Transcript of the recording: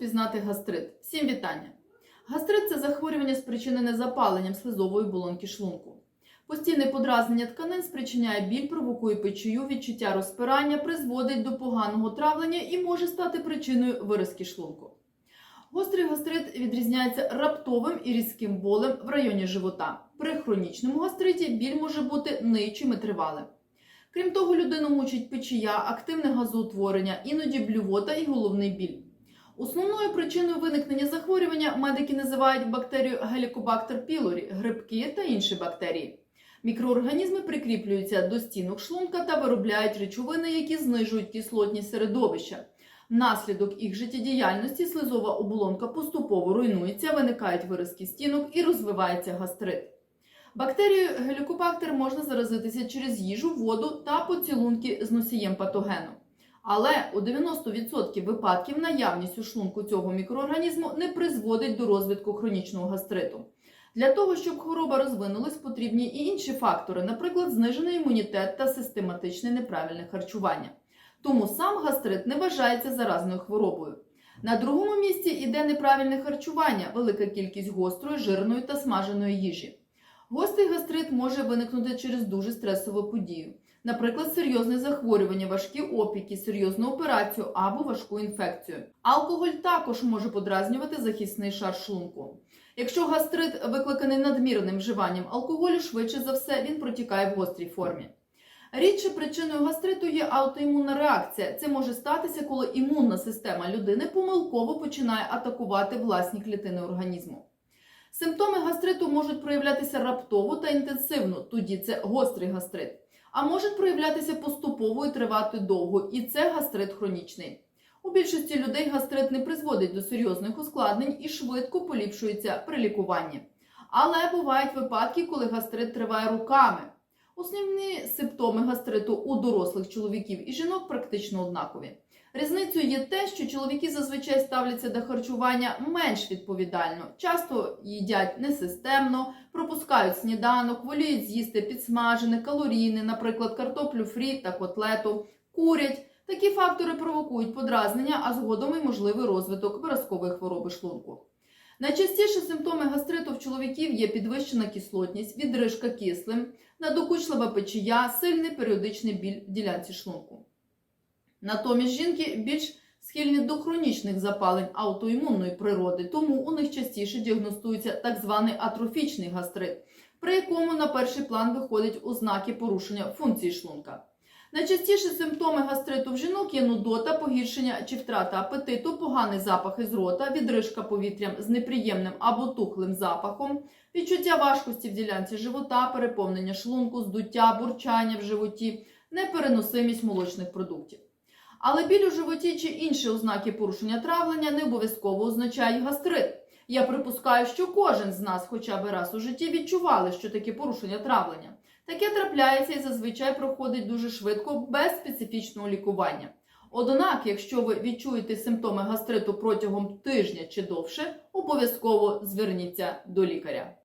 розпізнати гастрит? Всім вітання! Гастрит це захворювання, спричинене запаленням слизової болонки шлунку. Постійне подразнення тканин спричиняє біль, провокує печію, відчуття розпирання, призводить до поганого травлення і може стати причиною виразки шлунку. Гострий гастрит відрізняється раптовим і різким болем в районі живота. При хронічному гастриті біль може бути нижчим і тривалим. Крім того, людину мучить печія, активне газоутворення, іноді блювота і головний біль. Основною причиною виникнення захворювання медики називають бактерію Helicobacter pylori, грибки та інші бактерії. Мікроорганізми прикріплюються до стінок шлунка та виробляють речовини, які знижують кислотність середовища. Внаслідок їх життєдіяльності слизова оболонка поступово руйнується, виникають виразки стінок і розвивається гастрит. Бактерією гелікобактер можна заразитися через їжу, воду та поцілунки з носієм патогену. Але у 90% випадків наявність у шлунку цього мікроорганізму не призводить до розвитку хронічного гастриту. Для того, щоб хвороба розвинулась, потрібні і інші фактори, наприклад, знижений імунітет та систематичне неправильне харчування. Тому сам гастрит не вважається заразною хворобою. На другому місці йде неправильне харчування, велика кількість гострої, жирної та смаженої їжі. Гострий гастрит може виникнути через дуже стресову подію, наприклад, серйозне захворювання, важкі опіки, серйозну операцію або важку інфекцію. Алкоголь також може подразнювати захисний шар шлунку. Якщо гастрит викликаний надмірним вживанням алкоголю, швидше за все він протікає в гострій формі. Рідше причиною гастриту є аутоімунна реакція. Це може статися, коли імунна система людини помилково починає атакувати власні клітини організму. Симптоми гастриту можуть проявлятися раптово та інтенсивно, тоді це гострий гастрит, а можуть проявлятися поступово і тривати довго, і це гастрит хронічний. У більшості людей гастрит не призводить до серйозних ускладнень і швидко поліпшується при лікуванні. Але бувають випадки, коли гастрит триває руками. Основні симптоми гастриту у дорослих чоловіків і жінок практично однакові. Різницею є те, що чоловіки зазвичай ставляться до харчування менш відповідально, часто їдять несистемно, пропускають сніданок, воліють з'їсти підсмажене, калорійне, наприклад, картоплю фрі та котлету, курять. Такі фактори провокують подразнення, а згодом і можливий розвиток виразкової хвороби шлунку. Найчастіше симптоми гастриту в чоловіків є підвищена кислотність, відрижка кислим, надокучлива печія, сильний періодичний біль в ділянці шлунку. Натомість жінки більш схильні до хронічних запалень аутоімунної природи, тому у них частіше діагностується так званий атрофічний гастрит, при якому на перший план виходять ознаки порушення функції шлунка. Найчастіше симптоми гастриту в жінок є нудота, погіршення чи втрата апетиту, поганий запах із рота, відрижка повітрям з неприємним або тухлим запахом, відчуття важкості в ділянці живота, переповнення шлунку, здуття, бурчання в животі, непереносимість молочних продуктів. Але біль у животі чи інші ознаки порушення травлення не обов'язково означають гастрит. Я припускаю, що кожен з нас хоча б раз у житті відчували, що таке порушення травлення. Таке трапляється і зазвичай проходить дуже швидко без специфічного лікування. Однак, якщо ви відчуєте симптоми гастриту протягом тижня чи довше, обов'язково зверніться до лікаря.